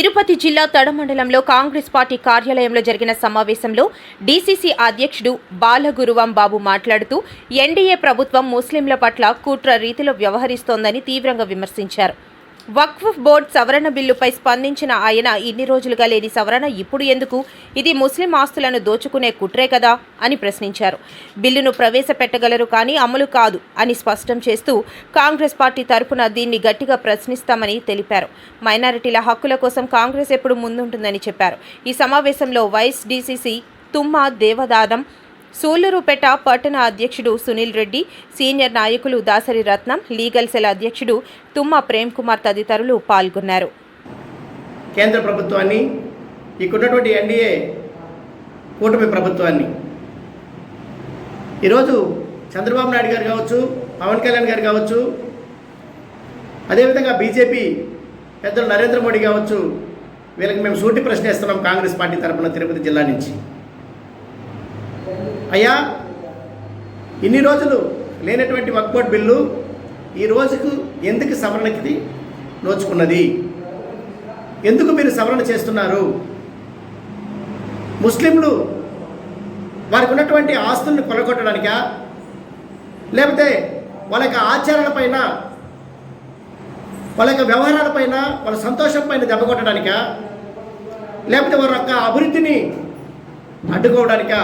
తిరుపతి జిల్లా తడమండలంలో కాంగ్రెస్ పార్టీ కార్యాలయంలో జరిగిన సమావేశంలో డీసీసీ అధ్యక్షుడు బాలగురువం బాబు మాట్లాడుతూ ఎన్డీఏ ప్రభుత్వం ముస్లింల పట్ల కుట్ర రీతిలో వ్యవహరిస్తోందని తీవ్రంగా విమర్శించారు. వక్ఫ్ బోర్డ్ సవరణ బిల్లుపై స్పందించిన ఆయన ఇన్ని రోజులుగా లేని సవరణ ఇప్పుడు ఎందుకు? ఇది ముస్లిం ఆస్తులను దోచుకునే కుట్రే కదా? అని ప్రశ్నించారు. బిల్లును ప్రవేశపెట్టగలరు కానీ అమలు కాదు అని స్పష్టం చేస్తూ కాంగ్రెస్ పార్టీ తరపున దీన్ని గట్టిగా ప్రశ్నిస్తామని తెలిపారు. మైనారిటీల హక్కుల కోసం కాంగ్రెస్ ఎప్పుడు ముందుంటుందని చెప్పారు. ఈ సమావేశంలో వైస్ డీసీసీ తుమ్మ దేవదానం సూళ్ళూరుపేట పట్టణ అధ్యక్షుడు సునీల్ రెడ్డి సీనియర్ నాయకులు దాసరి రత్నం లీగల్ సెల్ అధ్యక్షుడు తుమ్మ ప్రేమ్ కుమార్ తదితరులు పాల్గొన్నారు. కేంద్ర ప్రభుత్వాన్ని ఇక్కడున్నటువంటి ఎన్డీఏ కూటమి ప్రభుత్వాన్ని. ఈరోజు చంద్రబాబు నాయుడు గారు కావచ్చు పవన్ కళ్యాణ్ గారు కావచ్చు అదేవిధంగా బీజేపీ పెద్దలు నరేంద్ర మోడీ కావచ్చు వీళ్ళకి మేము సూటి ప్రశ్న ఇస్తున్నాం కాంగ్రెస్ పార్టీ తరపున తిరుపతి జిల్లా నుంచి. అయ్యా ఇన్ని రోజులు లేనటువంటి వక్బోర్డ్ బిల్లు ఈ రోజుకు ఎందుకు సవరణకి నోచుకున్నది? ఎందుకు మీరు సవరణ చేస్తున్నారు? ముస్లింలు వారికి ఉన్నటువంటి ఆస్తుల్ని కొలగొట్టడానికా? లేకపోతే వాళ్ళ యొక్క ఆచారాలపైన వాళ్ళ యొక్క వ్యవహారాలపైన వాళ్ళ సంతోషం పైన దెబ్బ లేకపోతే వారి యొక్క అభివృద్ధిని అడ్డుకోవడానికా?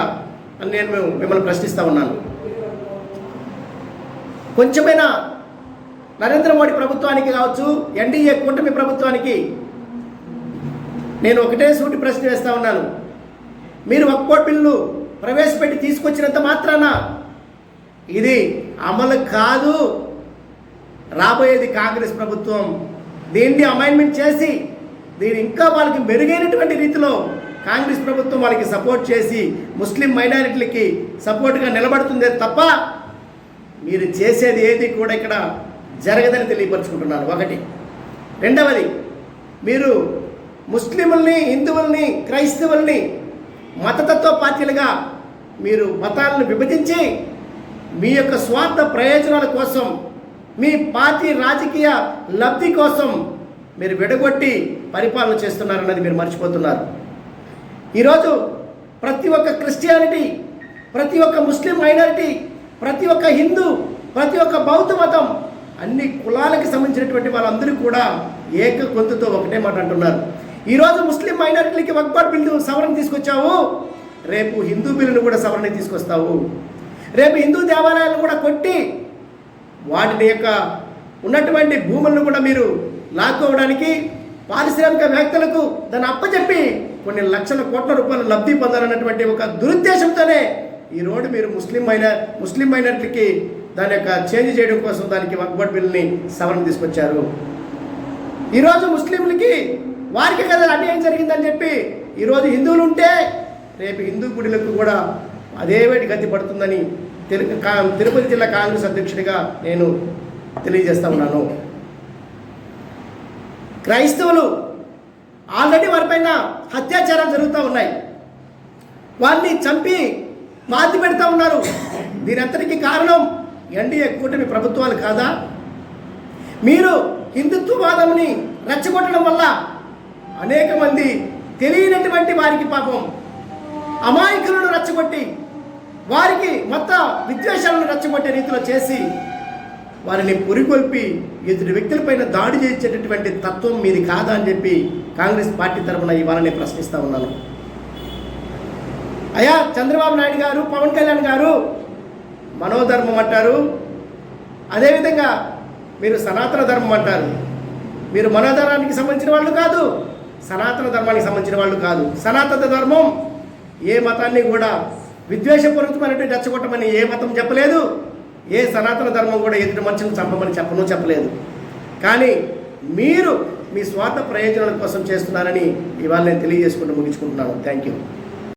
అని నేను మిమ్మల్ని ప్రశ్నిస్తూ ఉన్నాను. కొంచెమైనా నరేంద్ర మోడీ ప్రభుత్వానికి కావచ్చు ఎన్డీఏ కూటమి ప్రభుత్వానికి నేను ఒకటే సూటి ప్రశ్న వేస్తూ ఉన్నాను. మీరు ఒక్కో బిల్లు ప్రవేశపెట్టి తీసుకొచ్చినంత మాత్రాన ఇది అమలు కాదు. రాబోయేది కాంగ్రెస్ ప్రభుత్వం. దీన్ని అమైన్మెంట్ చేసి దీని ఇంకా వాళ్ళకి మెరుగైనటువంటి రీతిలో కాంగ్రెస్ ప్రభుత్వం వాళ్ళకి సపోర్ట్ చేసి ముస్లిం మైనారిటీలకి సపోర్ట్గా నిలబడుతుందే తప్ప మీరు చేసేది ఏది కూడా ఇక్కడ జరగదని తెలియపరుచుకుంటున్నారు. ఒకటి. రెండవది మీరు ముస్లింల్ని హిందువుల్ని క్రైస్తవుల్ని మతతత్వ పార్టీలుగా మీరు మతాలను విభజించి మీ యొక్క స్వార్థ ప్రయోజనాల కోసం మీ పార్టీ రాజకీయ లబ్ధి కోసం మీరు విడగొట్టి పరిపాలన చేస్తున్నారన్నది మీరు మర్చిపోతున్నారు. ఈరోజు ప్రతి ఒక్క క్రిస్టియానిటీ ప్రతి ఒక్క ముస్లిం మైనారిటీ ప్రతి ఒక్క హిందూ ప్రతి ఒక్క బౌద్ధ మతం అన్ని కులాలకు సంబంధించినటువంటి వాళ్ళందరూ కూడా ఏక గొంతుతో ఒకటే మాట అంటున్నారు. ఈరోజు ముస్లిం మైనారిటీలకి వక్బాట్ బిల్లు సవరణ తీసుకొచ్చావు. రేపు హిందూ బిల్లును కూడా సవరణ తీసుకొస్తావు. రేపు హిందూ దేవాలయాలను కూడా కొట్టి వాటిని యొక్క ఉన్నటువంటి భూములను కూడా మీరు లాక్కోవడానికి పారిశ్రామికవేత్తలకు దాన్ని అప్పచెప్పి కొన్ని లక్షల కోట్ల రూపాయలు లబ్ధి పొందాలన్నటువంటి ఒక దురుద్దేశంతోనే ఈ రోడ్డు మీరు ముస్లిం మైన ముస్లిం మైనార్టీలకి దాని యొక్క చేంజ్ చేయడం కోసం దానికి వక్బట్ బిల్ని సవరణ తీసుకొచ్చారు. ఈరోజు ముస్లింలకి వారికి కదా అన్యాయం జరిగిందని చెప్పి ఈరోజు హిందువులు ఉంటే రేపు హిందూ గుడిలకు కూడా అదే వేటి గతి పడుతుందని తిరు- కా- తిరుపతి జిల్లా కాంగ్రెస్ అధ్యక్షుడిగా నేను తెలియజేస్తా ఉన్నాను. క్రైస్తవులు ఆల్రెడీ వారిపైన అత్యాచారాలు జరుగుతూ ఉన్నాయి. వారిని చంపి మాతి పెడతా ఉన్నారు. దీనంతటికీ కారణం ఎన్డీఏ కూటమి ప్రభుత్వాలు కాదా? మీరు హిందుత్వవాదంని రెచ్చగొట్టడం వల్ల అనేక మంది తెలియనటువంటి వారికి పాపం. అమాయకులను రెచ్చగొట్టి వారికి మొత్తం విద్వేషాలను రెచ్చగొట్టే రీతిలో చేసి వారిని పురికొల్పి ఇతడి వ్యక్తులపైన దాడి చేసేటటువంటి తత్వం మీది కాదా అని చెప్పి కాంగ్రెస్ పార్టీ తరఫున ఇవాళని నేను ప్రశ్నిస్తూ ఉన్నాను. అయ్యా చంద్రబాబు నాయుడు గారు పవన్ కళ్యాణ్ గారు మనోధర్మం అంటారు. అదేవిధంగా మీరు సనాతన ధర్మం అంటారు. మీరు మనోధర్మానికి సంబంధించిన వాళ్ళు కాదు సనాతన ధర్మానికి సంబంధించిన వాళ్ళు కాదు. సనాతన ధర్మం ఏ మతాన్ని కూడా విద్వేషపూరితమైనటువంటి రెచ్చగొట్టమని ఏ మతం చెప్పలేదు. ఏ సనాతన ధర్మం కూడా ఎదుటి మనుషులను చంపమని చెప్పను చెప్పలేదు. కానీ మీరు మీ స్వార్థ ప్రయోజనాల కోసం చేస్తున్నారని ఇవాళ నేను తెలియజేసుకుంటూ ముగించుకుంటున్నాను. Thank you